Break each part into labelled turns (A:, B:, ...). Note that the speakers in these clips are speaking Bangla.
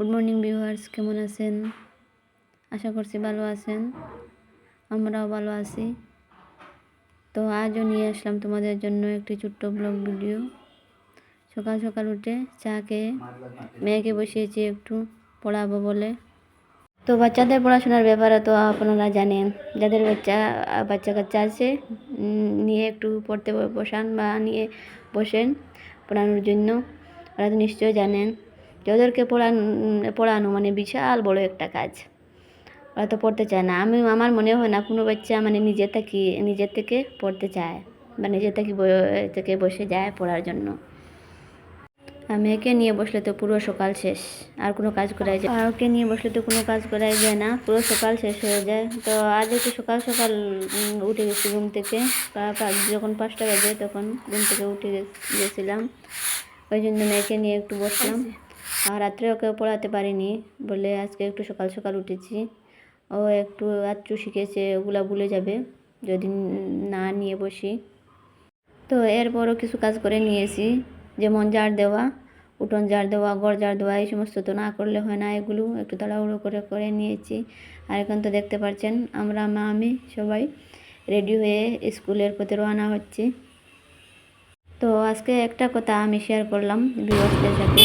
A: গুড মর্নিং ভিউয়ার্স কেমন আছেন? আশা করছি ভালো আছেন। আমরাও ভালো আছি। তো আজও নিয়ে আসলাম তোমাদের জন্য একটি ছোট্ট ব্লগ ভিডিও সকাল সকাল উঠে চা খেয়ে মেয়েকে বসিয়েছি একটু পড়াবো বলে। তো বাচ্চাদের পড়াশোনার ব্যাপারে তো আপনারা জানেন। যাদের বাচ্চা বাচ্চা কাচ্চা আছে নিয়ে একটু পড়তে বসান বা নিয়ে বসেন পড়ানোর জন্য। ওরা তো নিশ্চয়ই জানেন। যে ওদেরকে পড়ান, পড়ানো মানে বিশাল বড় একটা কাজ। ওরা তো পড়তে চায় না। আমি, আমার মনে হয় না কোনো বাচ্চা মানে নিজে থেকে, নিজের থেকে পড়তে চায় বা নিজে থেকে থেকে বসে যায় পড়ার জন্য। মেয়েকে নিয়ে বসলে তো পুরো সকাল শেষ। আর কোনো কাজ করাই যায় আর ওকে নিয়ে বসলে তো কোনো কাজ করাই যায় না। পুরো সকাল শেষ হয়ে যায়। তো আজ একটু সকাল সকাল উঠে গেছি ঘুম থেকে। যখন পাঁচটা বাজে তখন ঘুম থেকে উঠে গেছিলাম। ওই জন্য মেয়েকে নিয়ে একটু বসলাম। আর রাত্রে ওকে পড়াতে পারিনি বলে আজকে একটু সকাল সকাল উঠেছি। ও একটু আচ্ছু শিখেছে, ওগুলা ভুলে যাবে, যদি না নিয়ে বসি। তো এরপরও কিছু কাজ করে নিয়েছি, যেমন জার দেওয়া, উঠোন জার দেওয়া গড় জার দেওয়া, এই সমস্ত তো না করলে হয় না এগুলো, একটু তাড়াহুড়ো করে করে নিয়েছি। আর এখন তো দেখতে পাচ্ছেন আমরা মা, আমি সবাই রেডি হয়ে স্কুলের প্রতি রওনা হচ্ছি। তো আজকে একটা কথা আমি শেয়ার করলাম ভিউয়ার্সদের সাথে।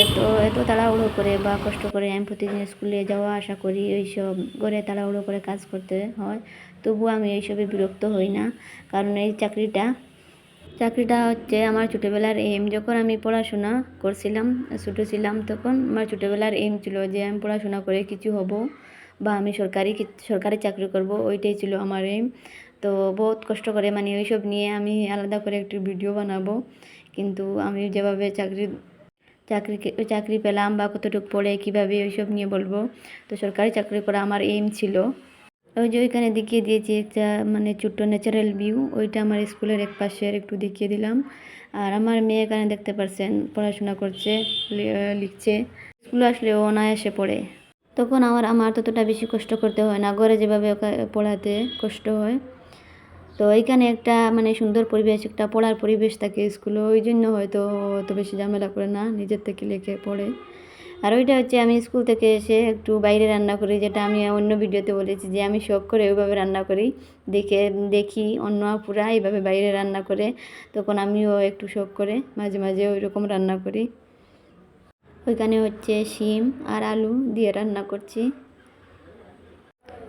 A: যে তো এত তাড়াহুড়ো করে বা কষ্ট করে আমি প্রতিদিন স্কুলে যাওয়া আসা করি, এইসব করে তাড়াহুড়ো করে কাজ করতে হয়। তবুও আমি এইসবে বিরক্ত হই না, কারণ এই চাকরিটা চাকরিটা হচ্ছে আমার ছোটোবেলার এম যখন আমি পড়াশোনা করছিলাম, ছোটো ছিলাম তখন আমার ছোটোবেলার এম ছিল যে আমি পড়াশোনা করে কিছু হব বা আমি সরকারি সরকারি চাকরি করব, ওইটাই ছিল আমার এম তো বহুত কষ্ট করে মানে ওইসব নিয়ে আমি আলাদা করে একটি ভিডিও বানাবো। কিন্তু আমি যেভাবে চাকরি চাকরি চাকরি পেলাম বা কতটুকু পড়ে, কীভাবে ওইসব নিয়ে বলব। তো সরকারি চাকরি করা আমার এইম ছিল। ওই যে ওইখানে দেখিয়ে দিয়েছি একটা মানে ছোট্ট ন্যাচারাল ভিউ ওইটা আমার স্কুলের এক পাশের একটু দেখিয়ে দিলাম। আর আমার মেয়ে এখানে দেখতে পারছেন, পড়াশোনা করছে লিখছে। স্কুলে আসলে অনায়াসে পড়ে। তখন আমার আমার ততটা বেশি কষ্ট করতে হয় না। ঘরে যেভাবে ওকে পড়াতে কষ্ট হয়। তো এইখানে একটা মানে সুন্দর পরিবেশ, একটা পড়ার পরিবেশ থাকে স্কুলে ওই জন্য হয়তো অত বেশি ঝামেলা করে না, নিজের থেকে লেখে পড়ে। আর ওইটা হচ্ছে আমি স্কুল থেকে এসে একটু বাইরে রান্না করি, যেটা আমি অন্য ভিডিওতে বলেছি যে আমি শখ করে ওইভাবে রান্না করি। দেখে, দেখি অন্য পুরা এইভাবে বাইরে রান্না করে, তখন আমিও একটু শখ করে মাঝে মাঝে ওই রকম রান্না করি। ওইখানে হচ্ছে শিম আর আলু দিয়ে রান্না করছি।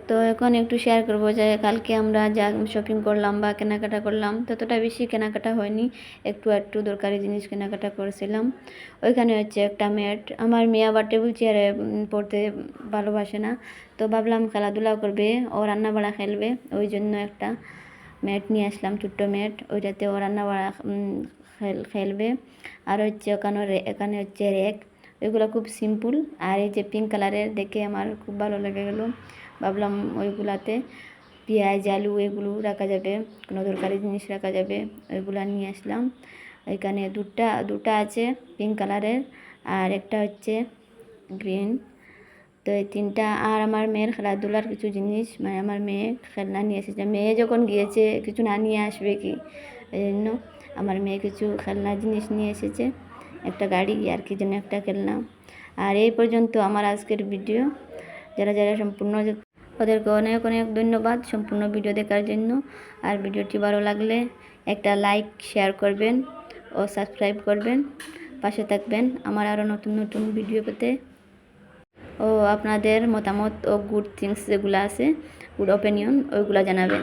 A: তো এখন একটু শেয়ার করব যে কালকে আমরা যা শপিং করলাম বা কেনাকাটা করলাম, ততটা বেশি কেনাকাটা হয়নি। একটু একটু দরকারি জিনিস কেনাকাটা করেছিলাম। ওইখানে হচ্ছে একটা ম্যাট। আমার মেয়ে আবার টেবিল চেয়ারে পড়তে ভালোবাসে না। তো ভাবলাম খেলাধুলা করবে, ও রান্না বাড়া খেলবে, ওই জন্য একটা ম্যাট নিয়ে আসলাম, ছোট্ট ম্যাট। ওইটাতে ও রান্না বাড়া খেলবে। আর হচ্ছে ওখানে এখানে হচ্ছে র্যাক ওইগুলো খুব সিম্পল আর এই যে পিঙ্ক কালারের দেখে আমার খুব ভালো লেগে গেলো। ভাবলাম ওইগুলাতে পেঁয়াজ, আলু এগুলো রাখা যাবে, কোনো দরকারি জিনিস রাখা যাবে, ওইগুলা নিয়ে আসলাম। এখানে দুটা দুটা আছে পিঙ্ক কালারের আর একটা হচ্ছে গ্রিন তো এই তিনটা, আর আমার মেয়ের খেলাধুলার কিছু জিনিস মানে আমার মেয়ে খেলনা নিয়ে এসেছে। মেয়ে যখন গিয়েছে, কিছু না নিয়ে আসবে কি? এই জন্য আমার মেয়ে কিছু খেলনা জিনিস নিয়ে এসেছে, একটা গাড়ি আর কি যেন একটা খেলনা। আর এই পর্যন্ত আমার আজকের ভিডিও যারা যারা সম্পূর্ণ ওদেরকে অনেক অনেক ধন্যবাদ সম্পূর্ণ ভিডিও দেখার জন্য। আর ভিডিওটি ভালো লাগলে একটা লাইক, শেয়ার করবেন ও সাবস্ক্রাইব করবেন। পাশে থাকবেন আমার আরও নতুন নতুন ভিডিও পেতে। ও আপনাদের মতামত ও গুড থিংস যেগুলো আছে গুড ওপিনিয়ন ওইগুলো জানাবেন।